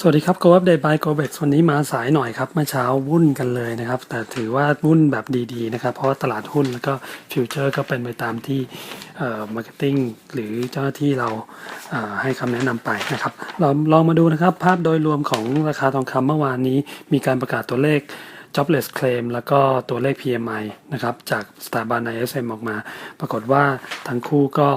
สวัสดีครับ Go Update by g o b e x วันนี้มาสายหน่อยครับเมื่อเช้าวุ่นกันเลยนะครับ แต่ถือว่าวุ่นแบบดีๆนะครับ เพราะว่าตลาดหุ้นแล้วก็ฟิวเจอร์ก็เป็นไปตามที่เอ่อมาร์เก็ตติ้งหรือเจ้าหน้าที่เราเให้คำแนะนำไปนะครับเราลองมาดูนะครับ ภาพโดยรวมของราคาทองคำเมื่อวานนี้มีการประกาศตัวเลข jobless claim แล้วก็ตัวเลข PMI นะครับ จากสถาบัน ISM ออกมา ปรากฏว่าทั้งคู่ก็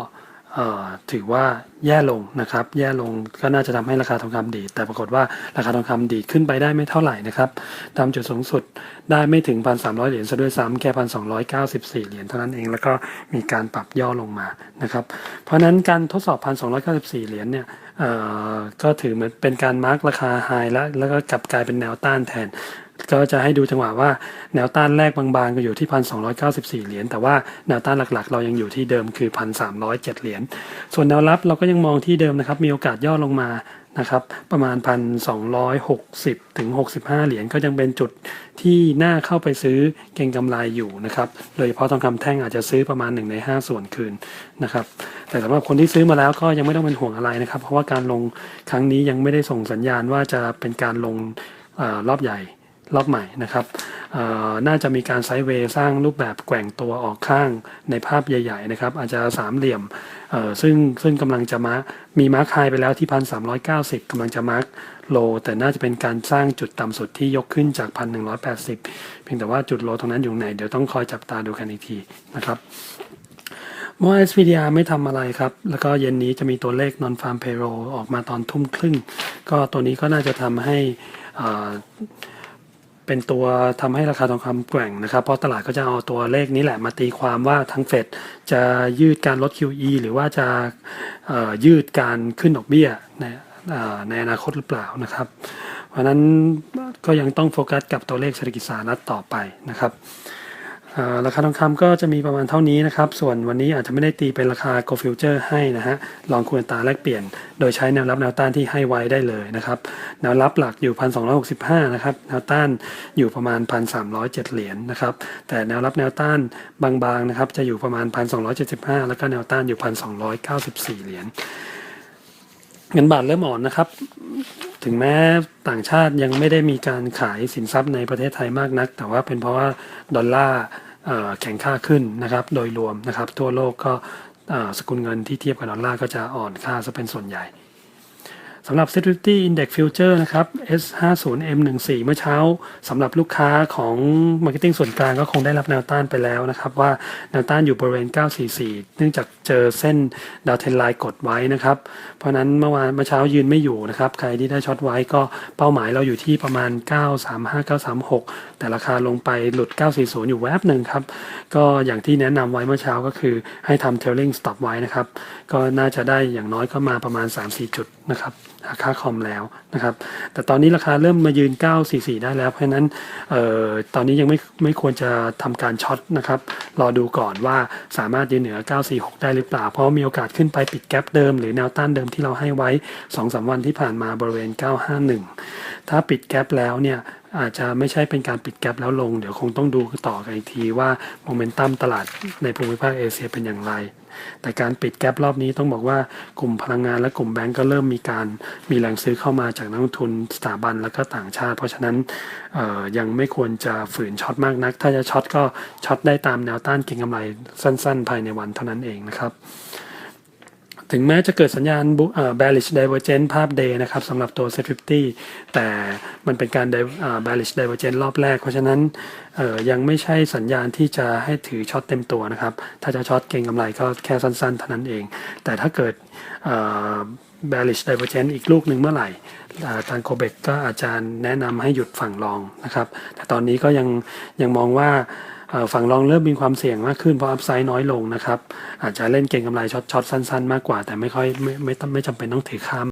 ถือว่าแย่ลงนะครับ แย่ลงก็น่าจะทำให้ราคาทองคำดี แต่ปรากฏว่าราคาทองคำดีขึ้นไปได้ไม่เท่าไหร่นะครับตามจุดสูงสุดได้ไม่ถึง 1,300 เหรียญซะด้วยซ้ำแค่ 1,294 เหรียญเท่านั้นเอง แล้วก็มีการปรับย่อลงมานะครับ เพราะฉะนั้นการทดสอบ 1,294 เหรียญเนี่ยก็ถือเหมือนเป็นการมาร์กราคาไฮแล้วแล้วก็กลับกลายเป็นแนวต้านแทน ก็จะให้ดูจังหวะว่าแนวต้านแรกบางๆ ก็อยู่ที่1,294เหรียญแต่ว่าแนวต้านหลักๆ เรายังอยู่ที่เดิมคือ1,307เหรียญส่วนแนวรับเราก็ยังมองที่เดิมนะครับ มีโอกาสย่อลงมานะครับประมาณ 1,260ถึง65 เหรียญก็ยังเป็นจุดที่น่าเข้าไปซื้อเก็งกำไรอยู่นะครับโดยเฉพาะทองคำแท่งอาจจะซื้อประมาณ 1 ใน 5 ส่วนคืนนะครับแต่สำหรับคนที่ซื้อมาแล้วก็ยังไม่ต้องเป็นห่วงอะไรนะครับ เพราะว่าการลงครั้งนี้ยังไม่ได้ส่งสัญญาณว่าจะเป็นการลงอรอบใหญ่ รอบใหม่นะครับน่าจะมีการไซด์เวย์สร้างรูปแบบแกว่งตัวออกข้างในภาพใหญ่ๆนะครับอาจจะสามเหลี่ยมซึ่งซึ่งกำลังจะมามีมาร์คไฮไปแล้วที่พันสามร้อยเก้าสิบกำลังจะมาร์คโลแต่น่าจะเป็นการสร้างจุดต่ำสุดที่ยกขึ้นจากพันหนึ่งร้อยแปดสิบเพียงแต่ว่าจุดโลตรงนั้นอยู่ไหน เดี๋ยวต้องคอยจับตาดูกันอีกทีนะครับเมื่อ SPDR ไม่ทำอะไรครับ แล้วก็เย็นนี้จะมีตัวเลข non farm payroll ออกมาตอนทุ่มครึ่ง ก็ตัวนี้ก็น่าจะทำให้อ่า เป็นตัวทำให้ราคาทองคำแกว่งนะครับ เพราะตลาดก็จะเอาตัวเลขนี้แหละมาตีความว่าทั้งเฟดจะยืดการลด QE หรือว่าจะยืดการขึ้นดอกเบี้ยในเอ่อในอนาคตหรือเปล่านะครับ เพราะนั้นก็ยังต้องโฟกัสกับตัวเลขเศรษฐกิจสหรัฐต่อไปนะครับ ราคาทองคำก็จะมีประมาณเท่านี้นะครับ ส่วนวันนี้อาจจะไม่ได้ตีเป็นราคา Go Future ให้นะฮะ ลองคูณตาแลกเปลี่ยน โดยใช้แนวรับแนวต้านที่ให้ไว้ได้เลยนะครับ แนวรับหลักอยู่ 1,265 นะครับ แนวต้านอยู่ประมาณ 1,307 เหรียญนะครับ แต่แนวรับแนวต้านบางๆนะครับ จะอยู่ประมาณ 1,275 แล้วก็แนวต้านอยู่ 1,294 เหรียญ เงินบาทเริ่มอ่อนนะครับถึงแม้ต่างชาติยังไม่ได้มีการขายสินทรัพย์ในประเทศไทยมากนัก แต่ว่าเป็นเพราะว่าดอลลาร์ แข็งค่าขึ้นนะครับ โดยรวมนะครับ ทั่วโลกก็สกุลเงินที่เทียบกับดอลลาร์ก็จะอ่อนค่าซะเป็นส่วนใหญ่ สำหรับ Security Index Future นะครับ S50M14 เมื่อเช้าสำหรับลูกค้าของ Marketing ส่วนกลางก็คงได้รับแนวต้านไปแล้วนะครับ ว่าแนวต้านอยู่บริเวณ 944 เนื่องจากเจอเส้นดาวเทนไลน์กดไว้นะครับ เพราะนั้นเมื่อวานเมื่อเช้ายืนไม่อยู่นะครับ ใครที่ได้ช็อตไว้ก็เป้าหมายเราอยู่ที่ประมาณ 935 936 แต่ราคาลงไปหลุด 940 อยู่แวบหนึ่งครับ ก็อย่างที่แนะนำไว้เมื่อเช้าก็คือให้ทำ trailing stop ไว้นะครับ ก็น่าจะได้อย่างน้อยก็มาประมาณ 3-4 จุดนะครับค่าคอมแล้วนะครับ แต่ตอนนี้ราคาเริ่มมายืน 944 ได้แล้ว เพราะฉะนั้นออตอนนี้ยังไม่ไม่ควรจะทำการช็อตนะครับ รอดูก่อนว่าสามารถยืนเหนือ 946 ได้หรือเปล่า เพราะมีโอกาสขึ้นไปปิดแกลบเดิมหรือแนวต้านเดิมที่เราให้ไว้ 2-3 วันที่ผ่านมาบริเวณ 951 ถ้าปิดแกลบแล้วเนี่ยอาจจะไม่ใช่เป็นการปิดแกลบแล้วลง เดี๋ยวคงต้องดูต่อกันอีกทีว่าโมเมนตัมตลาดในภูมิภาคเอเชียเป็นอย่างไร แต่การปิดแกลบรอบนี้ต้องบอกว่ากลุ่มพลังงานและกลุ่มแบงก์ก็เริ่มมีการมีแรงซื้อเข้ามาจากนักลงทุนสถาบันและก็ต่างชาติ เพราะฉะนั้นยังไม่ควรจะฝืนช็อตมากนัก ถ้าจะช็อตก็ช็อตได้ตามแนวต้านเก็งกำไรสั้น ๆ ภายในวันเท่านั้นเองนะครับ ถึงแม้จะเกิดสัญญาณ bearish divergence ภาพ day นะครับสำหรับตัว set 50 แต่มันเป็นการ bearish divergence รอบแรก เพราะฉะนั้นยังไม่ใช่สัญญาณที่จะให้ถือช็อตเต็มตัวนะครับ ถ้าจะช็อตเก็งกำไรก็แค่สั้นๆเท่านั้นเอง แต่ถ้าเกิด bearish divergence อีกลูกหนึ่งเมื่อไหร่ทางโคเบกก็อาจารย์แนะนำให้หยุดฝั่งรองนะครับ แต่ตอนนี้ก็ยังยังมองว่า ฝั่งรองเริ่มมีความเสี่ยงมากขึ้นเพราะอัพไซด์น้อยลงนะครับ อาจจะเล่นเก่งกำไรช็อตช็อตสั้น ๆ มากกว่า แต่ไม่ค่อยไม่ไม่ไม่จำเป็นต้องถือข้าม